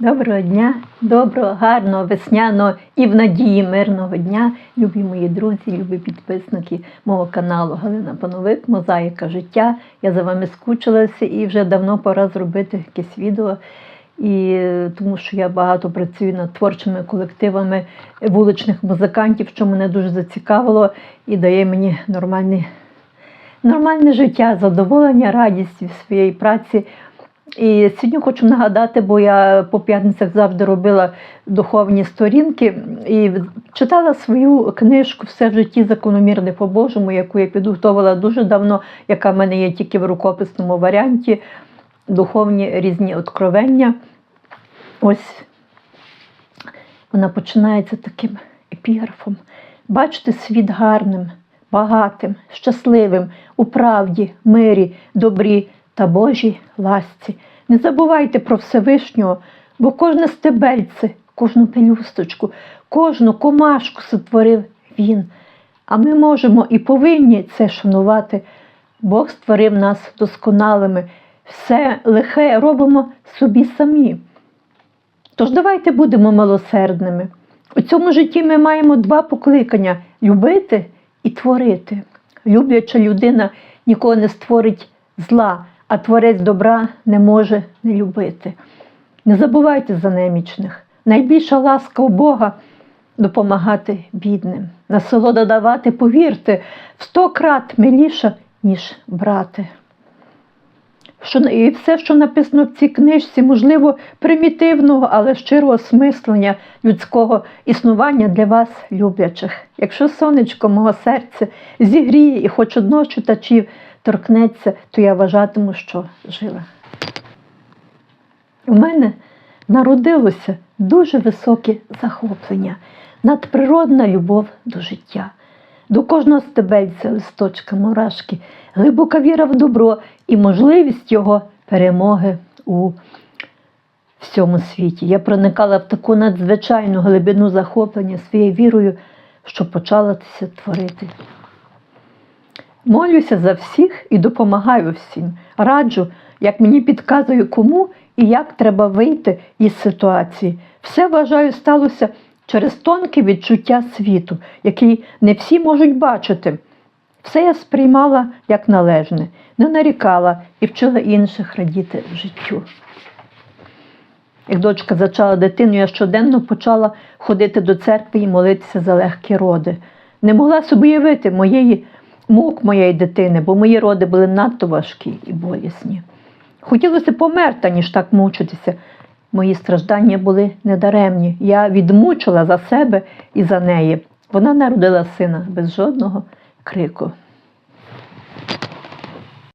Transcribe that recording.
Доброго дня, доброго, гарного, весняного і в надії мирного дня, любі мої друзі, любі підписники мого каналу Галина Пановик, Мозаїка життя. Я за вами скучилася і вже давно пора зробити якесь відео. І тому що я багато працюю над творчими колективами вуличних музикантів, що мене дуже зацікавило і дає мені нормальне, нормальне життя, задоволення, радість від своєї праці. І сьогодні хочу нагадати, бо я по п'ятницях завжди робила духовні сторінки і читала свою книжку Все в житті закономірне по-божому, яку я підготувала дуже давно, яка в мене є тільки в рукописному варіанті. Духовні різні откровення. Ось вона починається таким епіграфом. Бачити світ гарним, багатим, щасливим, у правді, мирі, добрі та Божій ласці. Не забувайте про Всевишнього, бо кожне стебельце, кожну пелюсточку, кожну комашку сотворив Він. А ми можемо і повинні це шанувати. Бог створив нас досконалими, все лихе робимо собі самі. Тож давайте будемо милосердними. У цьому житті ми маємо два покликання любити і творити. Любляча людина нікого не створить зла, а творець добра не може не любити. Не забувайте за немічних. Найбільша ласка у Бога допомагати бідним. Насолода давати, повірте, в сто крат миліша, ніж брати. Що, і все, що написано в цій книжці, можливо, примітивного, але щирого осмислення людського існування для вас, люблячих. Якщо сонечко мого серця зігріє і хоч одного читачів торкнеться, то я вважатиму, що жила. У мене народилося дуже високе захоплення, надприродна любов до життя. До кожного стебельця, листочка, мурашки, глибока віра в добро і можливість його перемоги у всьому світі. Я проникала в таку надзвичайну глибину захоплення своєю вірою, що почала творити. Молюся за всіх і допомагаю всім. Раджу, як мені підказує, кому і як треба вийти із ситуації. Все вважаю, сталося через тонке відчуття світу, який не всі можуть бачити. Все я сприймала як належне, не нарікала і вчила інших радіти життю. Як дочка зачала дитину, я щоденно почала ходити до церкви і молитися за легкі роди. Не могла собі уявити моєї мук моєї дитини, бо мої роди були надто важкі і болісні. Хотілося померти, ніж так мучитися. Мої страждання були недаремні. Я відмучила за себе і за неї. Вона народила сина без жодного крику.